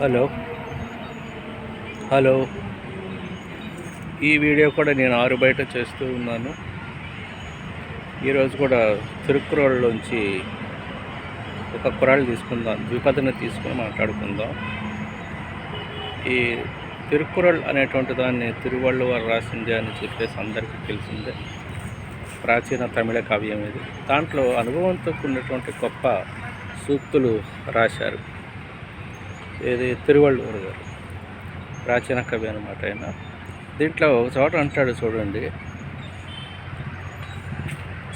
Hello. Hello. ఈ video కూడా నేను ఆరు బయట చేస్తూ ఉన్నాను. ఈరోజు కూడా తిరుక్కురోళ్ళలోంచి ఒక కురాళ్ళు తీసుకుందాం ద్విపదన తీసుకుని మాట్లాడుకుందాం. ఈ తిరుక్కురల్ అనేటువంటి దాన్ని తిరువళ్ళు వారు రాసింది అని చెప్పేసి అందరికీ తెలిసిందే. ప్రాచీన తమిళ కావ్యం ఇది. దాంట్లో అనుభవంతో కూడినటువంటి గొప్ప సూక్తులు రాశారు. ఇది తిరువళ్ళూరు గారు. ప్రాచీన కవి అనమాట ఆయన. దీంట్లో ఒక చోట అంటాడు చూడండి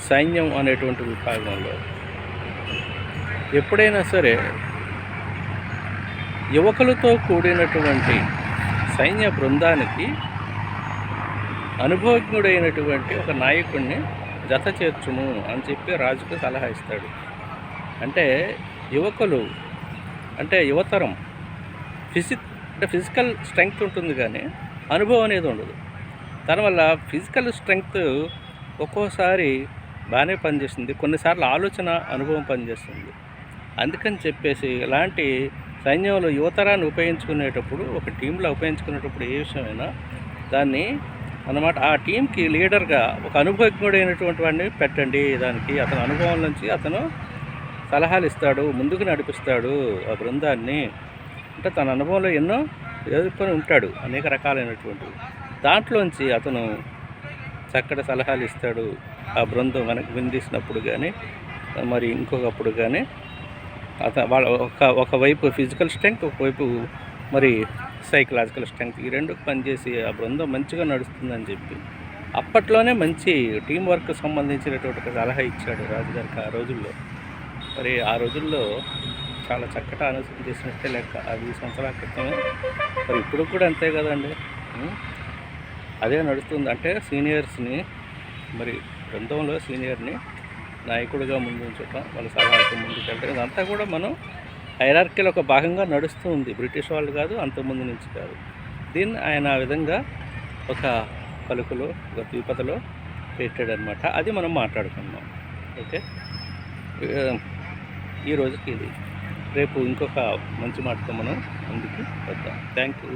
సైన్యం అనేటువంటి విభాగంలో ఎప్పుడైనా సరే యువకులతో కూడినటువంటి సైన్య బృందానికి అనుభవజ్ఞుడైనటువంటి ఒక నాయకుడిని జత చేర్చుము అని చెప్పి రాజుకు సలహా ఇస్తాడు. అంటే యువకులు అంటే యువతరం ఫిజిక్ అంటే ఫిజికల్ స్ట్రెంగ్త్ ఉంటుంది కానీ అనుభవం అనేది ఉండదు. దానివల్ల ఫిజికల్ స్ట్రెంగ్త్ ఒక్కోసారి బాగానే పనిచేస్తుంది. కొన్నిసార్లు ఆలోచన అనుభవం పనిచేస్తుంది. అందుకని చెప్పేసి ఇలాంటి సైన్యంలో యువతరాన్ని ఉపయోగించుకునేటప్పుడు ఒక టీంలో ఉపయోగించుకునేటప్పుడు ఏ విషయమైనా దాన్ని అన్నమాట ఆ టీంకి లీడర్గా ఒక అనుభవజ్ఞుడైనటువంటి వాడిని పెట్టండి. దానికి అతని అనుభవం నుంచి అతను సలహాలు ఇస్తాడు ముందుకు నడిపిస్తాడు ఆ బృందాన్ని. అంటే తన అనుభవంలో ఎన్నో ఎదుర్కొని ఉంటాడు అనేక రకాలైనటువంటివి దాంట్లోంచి అతను చక్కటి సలహాలు ఇస్తాడు. ఆ బృందం మనకు విందిసినప్పుడు కానీ మరి ఇంకొకప్పుడు కానీ అత వాళ్ళ ఒక ఒకవైపు ఫిజికల్ స్ట్రెంగ్త్ ఒకవైపు మరి సైకలాజికల్ స్ట్రెంగ్త్. ఈ రెండు పనిచేసి ఆ బృందం మంచిగా నడుస్తుందని చెప్పి అప్పట్లోనే మంచి టీం వర్క్ సంబంధించినటువంటి ఒక సలహా ఇచ్చాడు రాజుగారికి ఆ రోజుల్లో. మరి ఆ రోజుల్లో చాలా చక్కటి ఆలోచన చేసినట్టే లెక్క. అది సంవత్సరాల క్రితమే. మరి ఇప్పుడు కూడా అంతే కదండి. అదే నడుస్తుంది. అంటే సీనియర్స్ని మరి బృందంలో సీనియర్ని నాయకుడిగా ముందు ఉంచటం వాళ్ళ సలహాలతో ముందుకు వెళ్ళడం ఇదంతా కూడా మనం హైరార్కీలో ఒక భాగంగా నడుస్తూ ఉంది బ్రిటిష్ వాళ్ళు కాదు అంతకుముందు నుంచి కాదు. దీన్ని ఆయన ఆ విధంగా ఒక పలుకులో ఒక ద్విపదలో పెట్టాడనమాట అది మనం మాట్లాడుకుందాం. ఓకే? ఈరోజుకి ఇది. రేపు ఇంకొక మంచి మాటతో మనం ముందుకు వద్దాం. Thank you